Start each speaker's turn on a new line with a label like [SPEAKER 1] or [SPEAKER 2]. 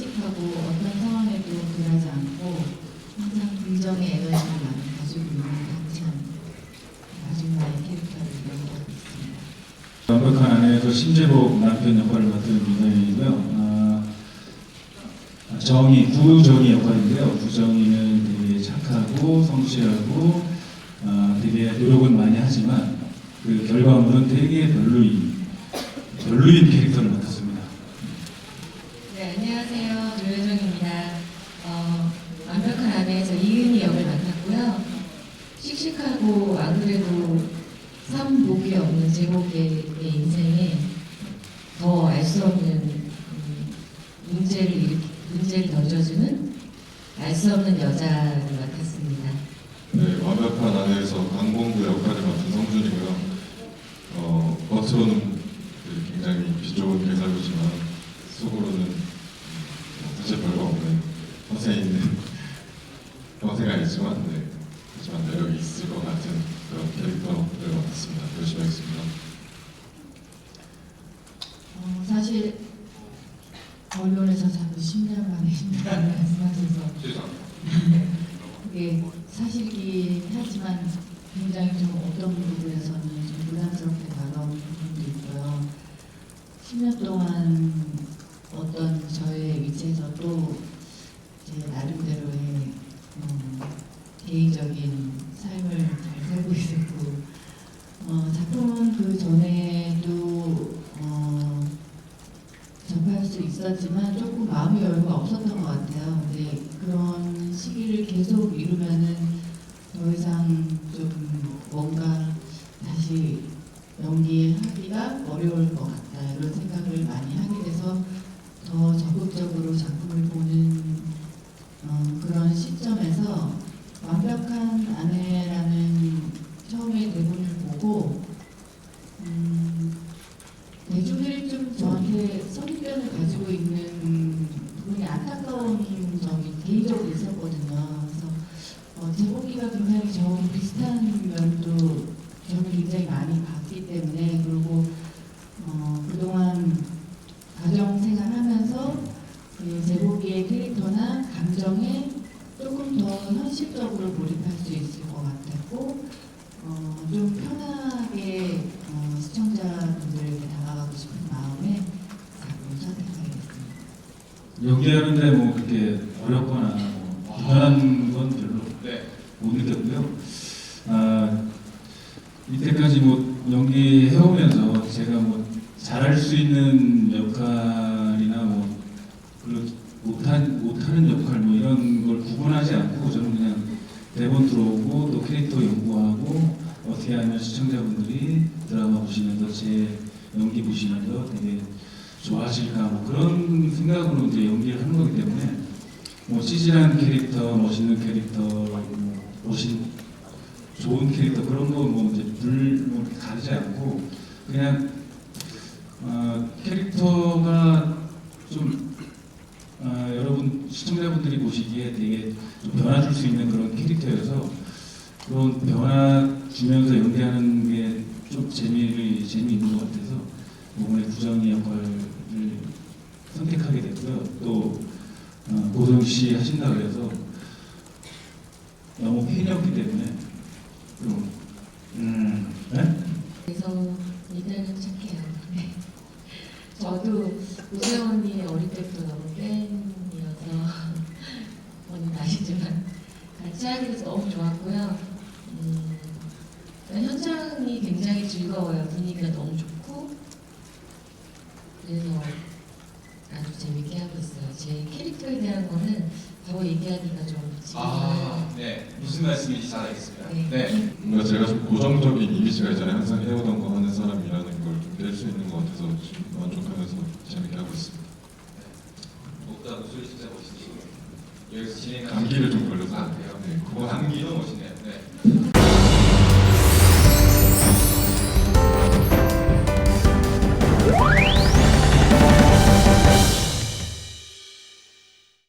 [SPEAKER 1] 솔직하고 어떤 상황에도 굴하지 않고 항상 긍정의 에너지를 많이 가지고 있는 강찬 아줌마의 캐릭터를 연기하고 있습니다.
[SPEAKER 2] 완벽한 아내에서 신재복 남편 역할을 맡은 윤상현이고요. 아, 정의, 구정의 역할인데요. 구정이는 되게 착하고 성실하고 아, 되게 노력은 많이 하지만 그 결과물은 되게 별로인 별로인 캐릭터를 맡았습니다.
[SPEAKER 1] 네, 안녕하세요. 노효정입니다. 어, 완벽한 아내에서 이은희 역을 맡았고요. 씩씩 하고 안 그래도 삼복이 없는 제복의 인생에 더 알 수 없는 음, 문제를 문제를 던져주는 알 수 없는 여자를 맡았습니다.
[SPEAKER 3] 네, 완벽한 아내에서 강봉구 역할을 맡은 성준이고요. 어, 겉으로는 그 굉장히 비 좋은 개살구지만 속으로는 음, 사실 별거 없는 허세 있는 허세가 있지만 네, 하지만 매력이 있을 것 같은 그런 캐릭터를 맡았습니다. 열심히 하겠습니다.
[SPEAKER 1] 어, 사실 언론에서 자꾸 10년 만에 힘들다는 말씀하셔서 그게 사실이긴 하지만 굉장히 좀 어떤 부분에서는 좀 부담스럽게 다가오는 부분도 있고요. 10년 동안 어떤 저의 위치에서 또 제 나름대로의 음, 개인적인 삶을 잘 살고 있었고 어, 작품은 그 전에도 어, 접할 수 있었지만 조금 마음의 여유가 없었던 것 같아요. 근데 그런 시기를 계속 이루면은 더 이상 좀 뭔가 다시 연기하기가 어려울 것 같다 이런 생각을 많이 하게 돼서 더 적극적으로 작품을 보는 어, 그런 시점에서 완벽한 아내라는 처음에 대본을 보고 음, 대중들이 좀 저한테 선입견을 가지고 있는 부분이 안타까운 점이 개인적으로 있었거든요. 그래서 어, 제목이가 굉장히 저하고 비슷한 면도 저는 굉장히 많이 봤기 때문에 그리고 어, 그동안 가정 생활하면서 그 제목이의 캐릭터나 감정에 조금 더 현실적으로 몰입할 수 있을 것 같았고 어, 좀 편하게 어, 시청자분들에게 다가가고 싶은 마음에 작품을 선택하게 됐습니다.
[SPEAKER 2] 연기하는데 뭐 그렇게 어렵거나 뭐 불편한 건 별로 못 느꼈고요. 아, 이때까지 뭐 연기해오면서 제가 뭐 잘할 수 있는 역할이나 뭐 못한, 못하는 역할 뭐 이런 걸 구분하지 않고 저는 그냥 대본 들어오고 또 캐릭터 연구하고 어떻게 하면 시청자분들이 드라마 보시면서 제 연기 보시면서 되게 좋아하실까 뭐 그런 생각으로 이제 연기를 하는 거기 때문에 뭐 찌질한 캐릭터, 멋있는 캐릭터, 뭐 멋진 좋은 캐릭터 그런 거 뭐 이제 불뭐 가리지 않고 그냥 어, 캐릭터가 좀 어, 여러분 시 청자분들이 보시기에 되게 좀 변화 줄 수 있는 그런 캐릭터여서 그런 변화 주면서 연기하는 게 좀 재미를 재미있는 것 같아서 이번에 구정이 역할을 선택하게 됐고요. 또 어, 고정 씨 하신다 그래서 너무 팬이었기 때문에 좀 음, 네?
[SPEAKER 1] 그래서 일단은 착해요. 네. 저도 우세영 언니 어릴 때부터 너무 팬이어서 언니 아시지만 같이 하게 돼서 너무 좋았고요. 음, 현장이 굉장히 즐거워요. 분위기가 너무 좋고 그래서 아주 재밌게 하고 있어요. 제 캐릭터에 대한 거는 바로 얘기하기가 좀
[SPEAKER 4] 아, 네. 무슨 말씀인지 잘 알겠습니다.
[SPEAKER 1] 네.
[SPEAKER 4] 네.
[SPEAKER 3] 뭔가 제가 좀 고정적인 이미지가 있잖아요. 항상 해오던 거 하는 사람이라는 걸좀낼수 있는 것 같아서 좀 만족하면서 재밌게 하고 있습니다.
[SPEAKER 4] 무엇보다 목소리 진짜 멋있으시고 여기서 진행하는
[SPEAKER 3] 감기를 좀 걸려서
[SPEAKER 4] 아, 그래요?
[SPEAKER 3] 네, 그거
[SPEAKER 4] 감기도 멋있는